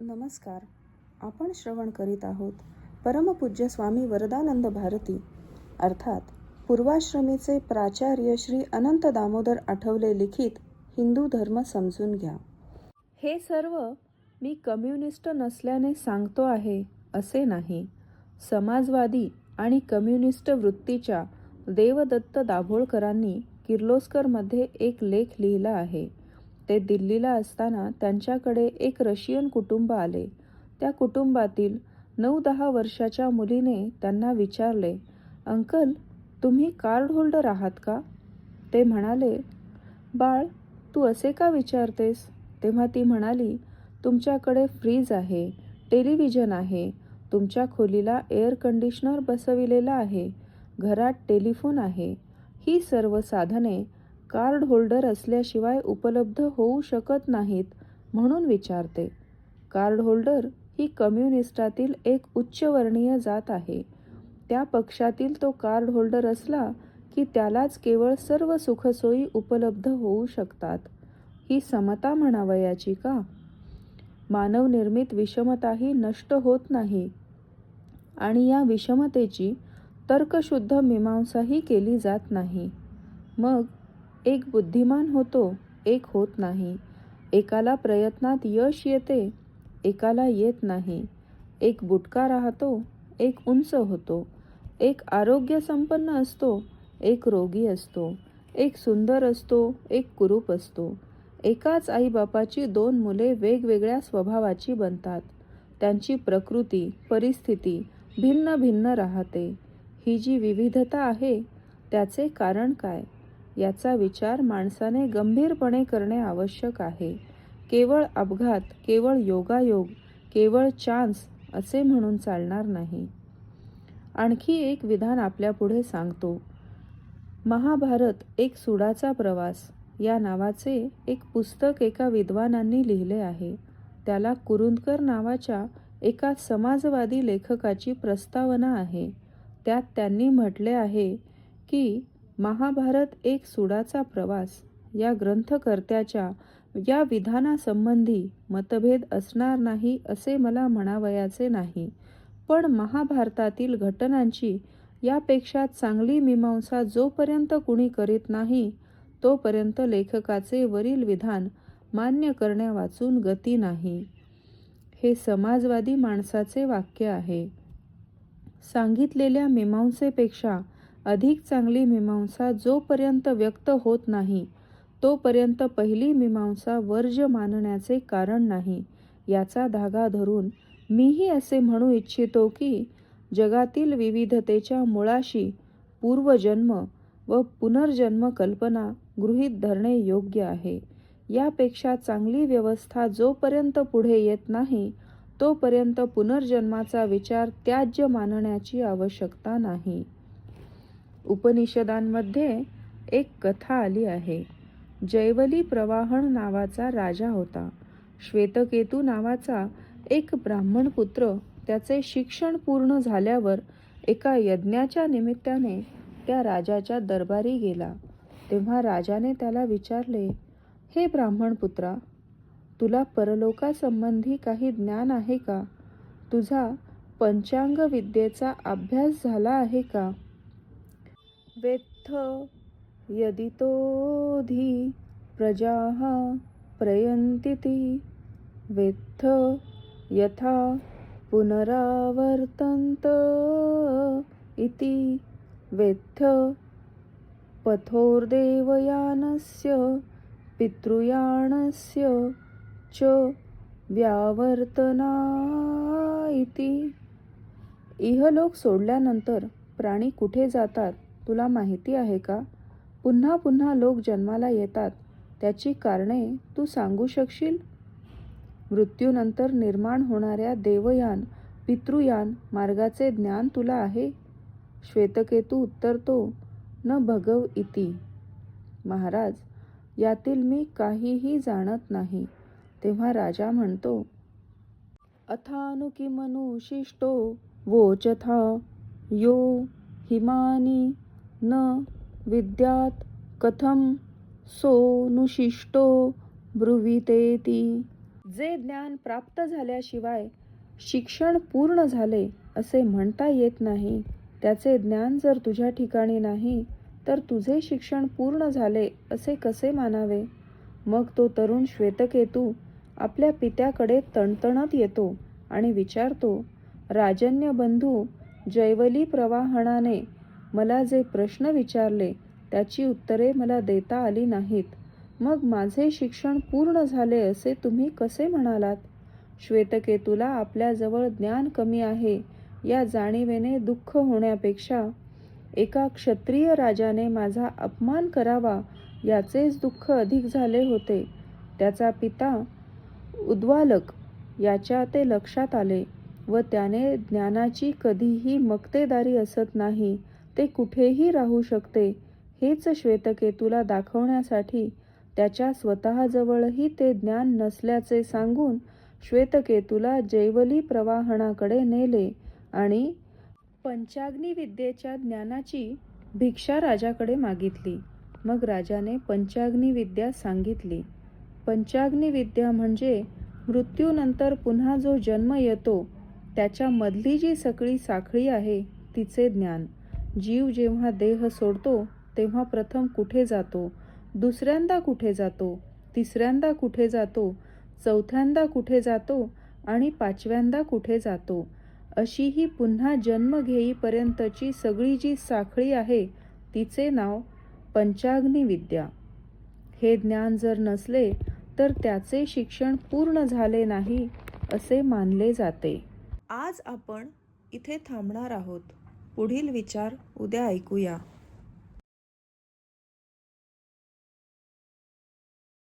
नमस्कार. आपण श्रवण करीत आहोत परमपूज्य स्वामी वरदानंद भारती. अर्थात पूर्वाश्रमीचे प्राचार्य श्री अनंत दामोदर आठवले लिखित हिंदू धर्म समजून घ्या. हे सर्व मी कम्युनिस्ट नसल्याने सांगतो आहे असे नाही. समाजवादी आणि कम्युनिस्ट वृत्तीच्या देवदत्त दाभोळकरांनी किर्लोस्करमध्ये एक लेख लिहिला आहे. ते दिल्लीला असताना त्यांच्याकडे एक रशियन कुटुंब आले. त्या कुटुंबातील नऊ दहा वर्षाच्या मुलीने त्यांना विचारले अंकल तुम्ही कार्ड होल्डर आहात का? ते म्हणाले बाळ तू असे का विचारतेस? तेव्हा ती म्हणाली तुमच्याकडे फ्रीज आहे टेलिव्हिजन आहे तुमच्या खोलीला एअर कंडिशनर बसविलेला आहे घरात टेलिफोन आहे. ही सर्व साधने कार्ड होल्डर असल्याशिवाय उपलब्ध होऊ शकत नाहीत म्हणून विचारते. कार्ड होल्डर ही कम्युनिस्टातील एक उच्चवर्णीय जात आहे. त्या पक्षातील तो कार्ड होल्डर असला की त्यालाच केवळ सर्व सुखसोयी उपलब्ध होऊ शकतात. ही समता म्हणावयाची का? मानवनिर्मित विषमताही नष्ट होत नाही. आणि या विषमतेची तर्कशुद्ध मीमांसाही केली जात नाही. मग एक बुद्धिमान होतो एक होत नाही. एकाला प्रयत्नात यश येते एकाला येत नाही. एक बुटका राहतो एक उंच होतो. एक आरोग्य संपन्न असतो एक रोगी असतो. एक सुंदर असतो एक कुरूप असतो. एकाच आईबापाची दोन मुले वेगवेगळ्या स्वभावाची बनतात. त्यांची प्रकृती परिस्थिती भिन्न भिन्न राहते. ही जी विविधता आहे त्याचे कारण काय? याचा विचार माणसाने गंभीरपणे करणे आवश्यक आहे. केवळ अपघात केवळ योगायोग केवळ चान्स असे म्हणून चालणार नाही. आणखी एक विधान आपल्यापुढे सांगतो. महाभारत एक सुडाचा प्रवास या नावाचे एक पुस्तक एका विद्वानांनी लिहिले आहे. त्याला कुरुंदकर नावाच्या एका समाजवादी लेखकाची प्रस्तावना आहे. त्यात त्यांनी म्हटले आहे की महाभारत एक सुडाचा प्रवास. या ग्रंथकर्त्याच्या या विधानासंबंधी मतभेद असणार नाही असे मला म्हणावयाचे नाही. पण महाभारतातील घटनांची यापेक्षा चांगली मीमांसा जोपर्यंत कुणी करीत नाही तोपर्यंत लेखकाचे वरील विधान मान्य करण्यावाचून गती नाही. हे समाजवादी माणसाचे वाक्य आहे. सांगितलेल्या मीमांसेपेक्षा अधिक चांगली मीमांसा जोपर्यंत व्यक्त होत नाही तोपर्यंत पहिली मीमांसा वर्ज्य मानण्याचे कारण नाही. याचा धागा धरून मीही असे म्हणू इच्छितो की जगातील विविधतेच्या मुळाशी पूर्वजन्म व पुनर्जन्म कल्पना गृहीत धरणे योग्य आहे. यापेक्षा चांगली व्यवस्था जोपर्यंत पुढे येत नाही तोपर्यंत पुनर्जन्माचा विचार त्याज्य मानण्याची आवश्यकता नाही. उपनिषदांमध्ये एक कथा आली आहे. जैवली प्रवाहन नावाचा राजा होता. श्वेतकेतू नावाचा एक ब्राह्मण पुत्र त्याचे शिक्षण पूर्ण झाल्यावर एका यज्ञाच्या निमित्ताने त्या राजाच्या दरबारी गेला. तेव्हा राजाने त्याला विचारले हे ब्राह्मण पुत्रा तुला परलोकासंबंधी काही ज्ञान आहे का? तुझा पंचांग विद्येचा अभ्यास झाला आहे का? वेत्थ यदितोधी प्रजाः प्रयन्तिति वेत्थ यथा पुनरावर्तन्त इति। वेत्थ पथोर्देवयानस्य पितृयाणस्य च व्यावर्तना इति। इहलोक सोडल्यानंतर प्राणी कुठे जातात? तुला माहिती आहे का? पुन्हा पुन्हा लोक जन्माला येतात. त्याची कारणे तू सांगू शकशील? मृत्यूनंतर निर्माण होणाऱ्या देवयान पितृयान मार्गाचे ज्ञान तुला आहे? श्वेतकेतू उत्तरतो न भगव इति. महाराज यातील मी काहीही जाणत नाही. तेव्हा राजा म्हणतो अथानुकिमनुशिष्टो वोचथा यो हिमानी न विद्यात कथम सोनुशिष्टो ब्रुवीतेती. जे ज्ञान प्राप्त झाल्याशिवाय शिक्षण पूर्ण झाले असे म्हणता येत नाही त्याचे ज्ञान जर तुझ्या ठिकाणी नाही तर तुझे शिक्षण पूर्ण झाले असे कसे मानावे? मग तो तरुण श्वेतकेतू आपल्या पित्याकडे तणतणत येतो आणि विचारतो राजन्य बंधू जैवली प्रवाहणाने मला जे प्रश्न विचारले त्याची उत्तरे मला देता आली नाहीत. मग माझे शिक्षण पूर्ण झाले असे तुम्ही कसे म्हणालात? श्वेतकेतूला आपल्याजवळ ज्ञान कमी आहे या जाणीवेने दुःख होण्यापेक्षा. एका क्षत्रिय राजाने माझा अपमान करावा याचेच दुःख अधिक झाले होते. त्याचा पिता उद्वालक याच्या ते लक्षात आले व त्याने ज्ञानाची कधीही मक्तेदारी असत नाही. ते कुठेही राहू शकते. हेच श्वेतकेतूला दाखवण्यासाठी. त्याच्या स्वतःजवळही ते ज्ञान नसल्याचे सांगून श्वेतकेतूला जैवली प्रवाहणाकडे नेले आणि पंचाग्निविद्येच्या ज्ञानाची भिक्षा राजाकडे मागितली. मग राजाने पंचाग्निविद्या सांगितली. पंचाग्निविद्या म्हणजे मृत्यूनंतर पुन्हा जो जन्म येतो त्याच्यामधली जी सगळी साखळी आहे तिचे ज्ञान. जीव जेव्हा देह सोडतो तेव्हा प्रथम कुठे जातो? दुसऱ्यांदा कुठे जातो? तिसऱ्यांदा कुठे जातो? चौथ्यांदा कुठे जातो? आणि पाचव्यांदा कुठे जातो? अशी ही पुन्हा जन्म घेईपर्यंतची सगळी जी साखळी आहे तिचे नाव पंचाग्नी विद्या हे ज्ञान जर नसले तर त्याचे शिक्षण पूर्ण झाले नाही असे मानले जाते. आज आपण इथे थांबणार आहोत. पुढील विचार उद्या ऐकूया.